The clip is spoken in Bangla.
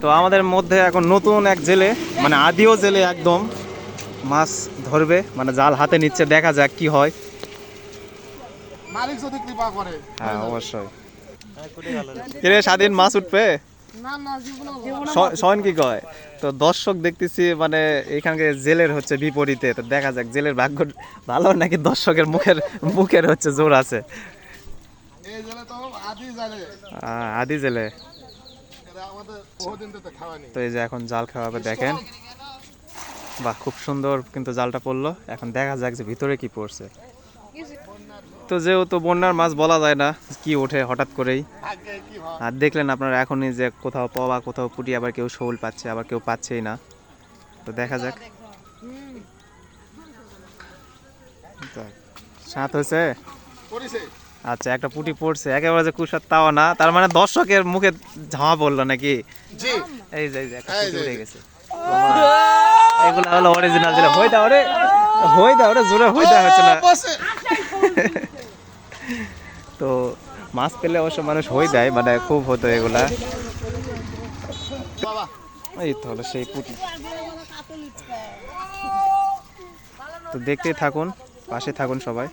তো আমাদের মধ্যে এখন নতুন এক জেলে মানে আদিও জেলে একদম মাছ ধরবে মানে জাল হাতে নিচ্ছে দেখা যাক কি হয়। মালিক যদি কৃপা করে হ্যাঁ অবশ্যই। কিরে স্বাধীন মাছ উঠবে? না না জীবনে স- সয়ন কি কয়? তো দর্শক দেখতেছি মানে এখানকে জেলের হচ্ছে বিপরীতে তো দেখা যাক জেলের ভাগ্য ভালো নাকি দর্শকের মুখের মুখের হচ্ছে জোর আছে। আদি জেলে। তো এই যে এখন জাল খাওয়াবে দেখেন। বাহ খুব সুন্দর কিন্তু জালটা পড়ল। এখন দেখা যাক যে ভিতরে কি পড়ছে। তো যেহেতু বন্যার মাছ বলা যায় না কি ওঠে হঠাৎ করেই। আর দেখলেন আপনারা এখনই যে কোথাও পাওয়া কোথাও পুটি আবার কেউ শোল পাচ্ছে আবার কেউ পাচ্ছেই না। তো দেখা যাক। সাত হয়েছে। আচ্ছা একটা পুটি পড়ছে একেবারে যে কুসার তাও না তার মানে দর্শকের মুখে ঝামা পড়ল নাকি? জি। এই যে যে। গেছে। এগুলো হলো অরিজিনাল যেটা হই দাও রে হই দাও রে জোরে হই দাও হচ্ছে না। তো মাছ পেলে অবশ্য মানুষ হই দেয় মানে খুব হতো এগুলা। এই তো হলো সেই পুটি। তো দেখতেই থাকুন পাশে থাকুন সবাই।